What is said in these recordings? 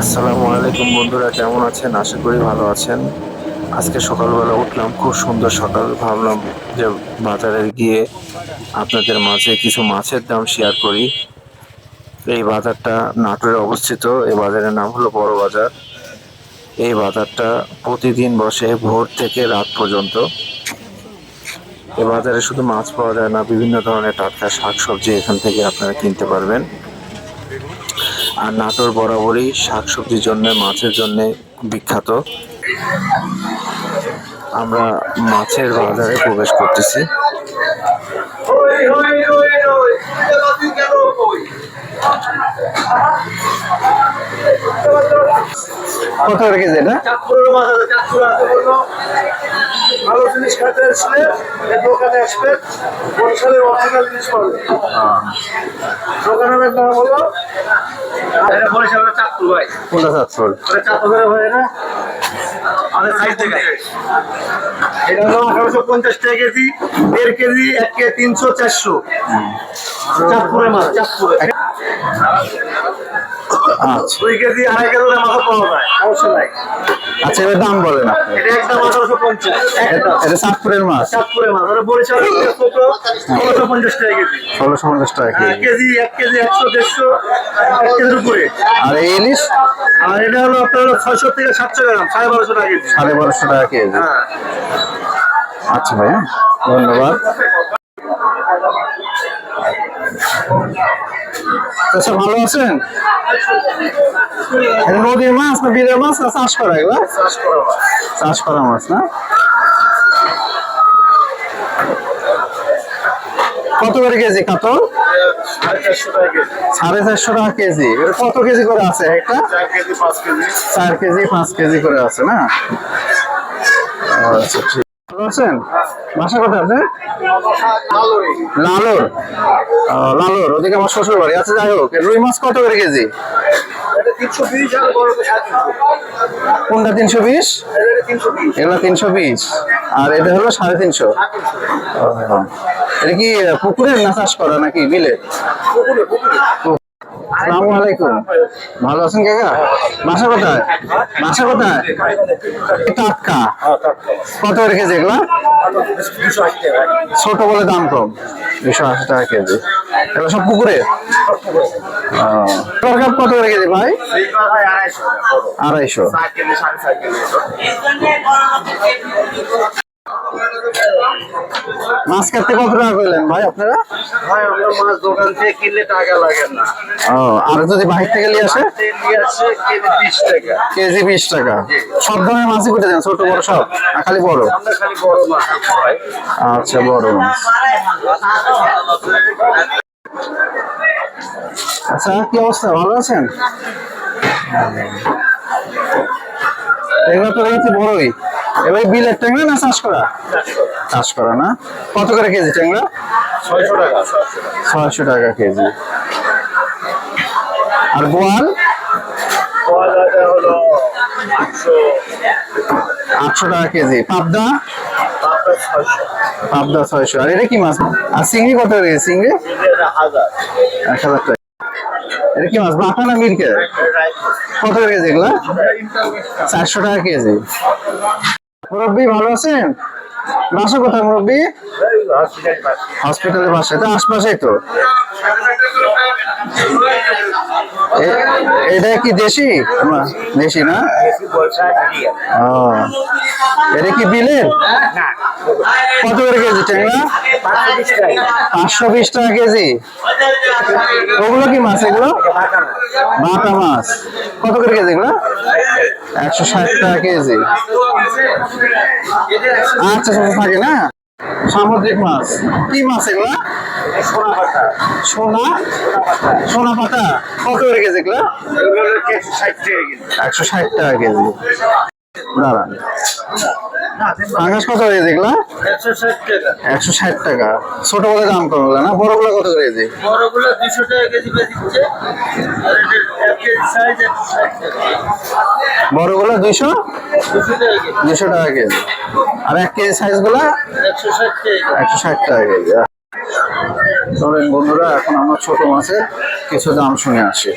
আসসালামু আলাইকুম বন্ধুরা, কেমন আছেন? আশা করি ভালো আছেন। আজকে সকালবেলা উঠলাম, খুব সুন্দর সকাল। ভাবলাম যে বাজারে গিয়ে আপনাদের মাঝে কিছু মাছের দাম শেয়ার করি। এই বাজারটা নাটোরে অবস্থিত। এই বাজারের নাম হলো বড় বাজার। এই বাজারটা প্রতিদিন বসে ভোর থেকে রাত পর্যন্ত। এ বাজারে শুধু মাছ পাওয়া যায় না, বিভিন্ন ধরনের টাটকা শাকসবজি এখান থেকে আপনারা কিনতে পারবেন। আর নাটোর বরাবরই শাকসবজির জন্যে মাছের জন্য বিখ্যাত আমরা মাছের বাজারে প্রবেশ করতেছি কত করে কেজি এটা চাঁদপুরের মাছ আছে চাঁদপুর আছে বলল। ভালো জিনিস খাইতে আসলে দোকানে আসবে বরিশালের অরিজিনাল জিনিস পাবে। দোকানের নাম হলো এটা বরিশালের চাঁদপুর ভাই। কোনটা চাঁদপুর? এটা চাঁদপুরের হয় না? এটা হলো আঠারোশো পঞ্চাশ টাকা কেজি দেড় কেজি এক কেজি তিনশো চারশো। চাঁদপুরের মাছ চাঁদপুরে আচ্ছা। দুই কেজি আড়াই কেজি মাছ পাওয়া নাই। আচ্ছা এবার দাম বলেন আপনি। এটা একদম আঠারোশো পঞ্চাশ। এটা এটা চাঁদপুরের মাছ। চাঁদপুরে মাছ। ওটা বরিশাল ষোলোশো পঞ্চাশ টাকা কেজি। ষোলোশো পঞ্চাশ টাকা কেজি। কেজি এক কেজি একশো দেড়শো এক কেজির উপরে। আর এই ইলিশ? আর এটা হলো আপনার হলো ছয়শো থেকে সাতশো গ্রাম সাড়ে বারোশো টাকা কেজি। সাড়ে বারোশো টাকা কেজি। হ্যাঁ। আচ্ছা ভাইয়া ধন্যবাদ। আচ্ছা ভালো আছেন? নদীর মাছ না বিলের মাছ না চাষ করা এগুলা? চাষ করা মাছ না? কত করে কেজি কাতল? সাড়ে চারশো টাকা কেজি। কত কেজি করে আছে একটা? চার কেজি, পাঁচ কেজি করে আছে না? আচ্ছা ঠিক। আছেন? বাসা কোথায় আছে লালোর। লালোর। ওদিকে আমার শ্বশুর বাড়ি আচ্ছা যাই হোক রুই মাছ কত করে কেজি? কোনটা তিনশো বিশ? এগুলো তিনশো বিশ। আর এটা হলো সাড়ে তিনশো। এটা কি পুকুরের না চাষ করা নাকি বিলে? আসসালামু আলাইকুম। ভালো আছেন কাকা? বাসা কোথায়? বাসা কোথায়? টাটকা। কত করে কেজি এগুলা? ছোট বলে দাম কম। দুশো আশি টাকা কেজি। এগুলো সব পুকুরে? তরকার কত করে কেজি ভাই? আড়াইশো। মাছ কাটতে কত টাকা করলেন ভাই আপনারা? ভাই আমরা মাছ দোকান থেকে কিনলে টাকা লাগে না। ও আর যদি বাহির থেকে নিয়ে আসে? নিয়ে আসছে কেজি বিশ টাকা। কেজি বিশ টাকা। সব ধরনের মাছই কুটে দেন ছোট বড় সব? খালি বড়? আমরা খালি বড় মাছ ভাই আচ্ছা বড় মাছ। আচ্ছা কি অবস্থা? ভালো আছেন? এগুলো তো বড়ই। এবার বিলের ট্যাংরা না চাষ করা? চাষ করা না। কত করে কেজি ট্যাংরা? ছয়শো টাকা। ছয়শো টাকা কেজি। আর গোয়াল আটশো। টাকা কেজি। পাবদা? পাবদা ছয়শো। আর এটা কি মাছ? আর চিংড়ি কত করে চিংড়ি? এক হাজার টাকা। এটা কি মাছ? বাটা না মিরকে কত করে কেজি এগুলা? চারশো টাকা কেজি। মুরব্বী ভালো আছেন বাসা কোথায় মুরব্বী হসপিটালের পাশে তো আশপাশেই তো। এটা কি দেশি? দেশি না? এটা কি বিলের? কত করে কেজি ট্যাংরা পাঁচশো বিশ টাকা কেজি। ওগুলো কি মাছ এগুলো? বাটা মাছ। কত করে কেজি এগুলো? একশো ষাট টাকা কেজি। আচ্ছা আচ্ছা থাকে না? সামুদ্রিক মাছ। কি মাছ এগুলো? সোনা সোনা? পাতা কত করে কেজি এগুলো? একশো ষাট টাকা কেজি। একশো ষাট টাকা একশো ষাট টাকা। ছোট বলে দাম না? কত করে দুশো টাকা কেজি দুশো টাকা কেজি। দুশো টাকা কেজি। আর এক কেজি সাইজগুলা? একশো ষাট টাকা একশো ষাট টাকা কেজি চলেন বন্ধুরা এখন আমরা ছোট মাছের কিছু দাম শুনে আসি।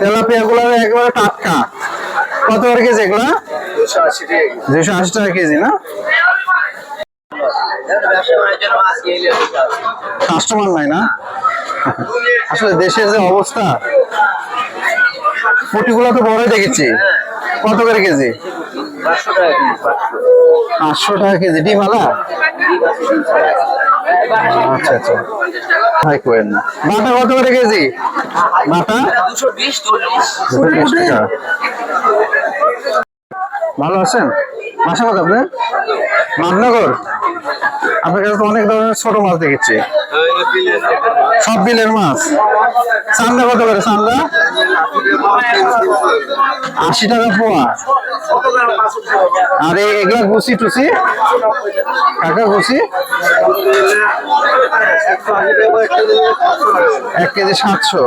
তেলাপিয়া গুলো একেবারে টাটকা। কত করে কেজি এগুলা? দুশো আশি টাকা আশি টাকা কেজি না? কাস্টমার নাই না? আসলে দেশের যে অবস্থা পুটিগুলো তো বড় দেখেছি। কত করে কেজি? পাঁচশো টাকা কেজি ডিম আলা? আচ্ছা আচ্ছা। হাই কোয়েন না। বাটা কত করে কেজি? বাটা? দুশো বিশ টাকা। ভালো আছেন? বাসা কত আপনার? মামনগর? আপনার কাছে তো অনেক ধরনের ছোট মাছ দেখেছি। সব বিলের মাছ। চান্দা কত করে, চান্দা? আশি টাকা পোয়া। আর, এগুলা গুছি টুসি কাকা, গুছি? এক কেজি সাতশো।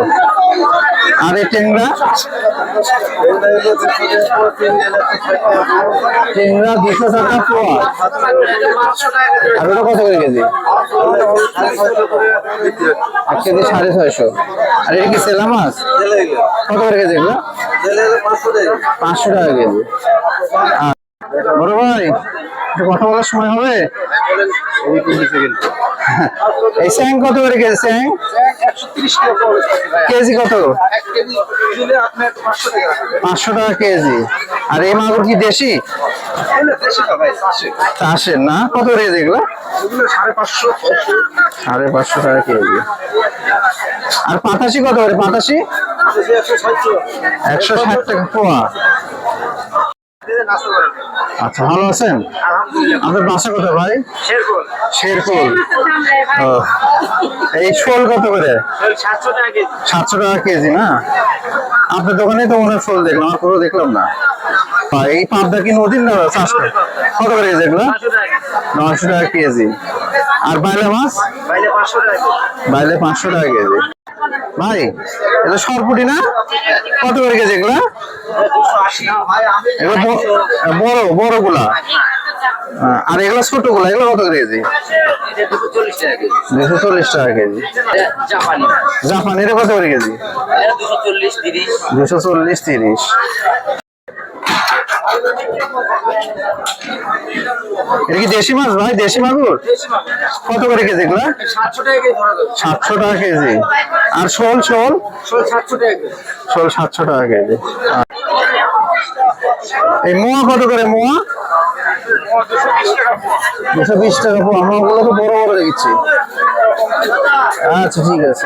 আর এই টেংরা টেংরা দুশো টাকা পোয়া। আর ওটা কত করে কেজি? এক কেজি সাড়ে ছয়শো। আর এটা কি সেলা মাছ? কত করে কেজি এগুলো? পাঁচশো টাকা। কেজি। বড় ভাই কথা বলার সময় হবে? এই স্যাং কত করে কেজি স্যাং? কেজি কত? পাঁচশো টাকা কেজি। আর এই মাগুর কি দেশি? চাষের না? কত করে এগুলো? সাড়ে পাঁচশো সাড়ে পাঁচশো টাকা কেজি। আর পাতাসি কত করে? পাতাসি একশো ষাট টাকা পোয়া। আচ্ছা ভালো আছেন? আপনার বাসা কত ভাই? শেরপুর। এই শোল কত করে? সাতশো টাকা কেজি। না? আপনার দোকানে তো অনেক শোল দেখলাম আর পুরো দেখলাম না। এই পাবদা কি নদীর না চাষ করে কত করে কেজি এগুলো? পাঁচশো টাকা কেজি। নয়শো টাকা কেজি। আর বাইলে মাছ? বাইলে পাঁচশো টাকা কেজি। ভাই এটা সরপুটি না? কত করে কেজি এগুলো? বড় বড়গুলা আর এগুলো ছোটগুলা এগুলো কত করে কেজি? দুশো চল্লিশ টাকা কেজি। জাপানি। এটা কত করে কেজি? দুশো চল্লিশ তিরিশ। এটা কি দেশি মাছ ভাই? দেশি মাগুর? কত করে কেজি এগুলা? সাতশো টাকা কেজি আর শোল শোল? শোল সাতশো টাকা কেজি। এই মোয়া কত করে মোয়া? দুশো বিশ টাকা মোয়াগুলো তো বড় বড় দেখছি আচ্ছা ঠিক আছে।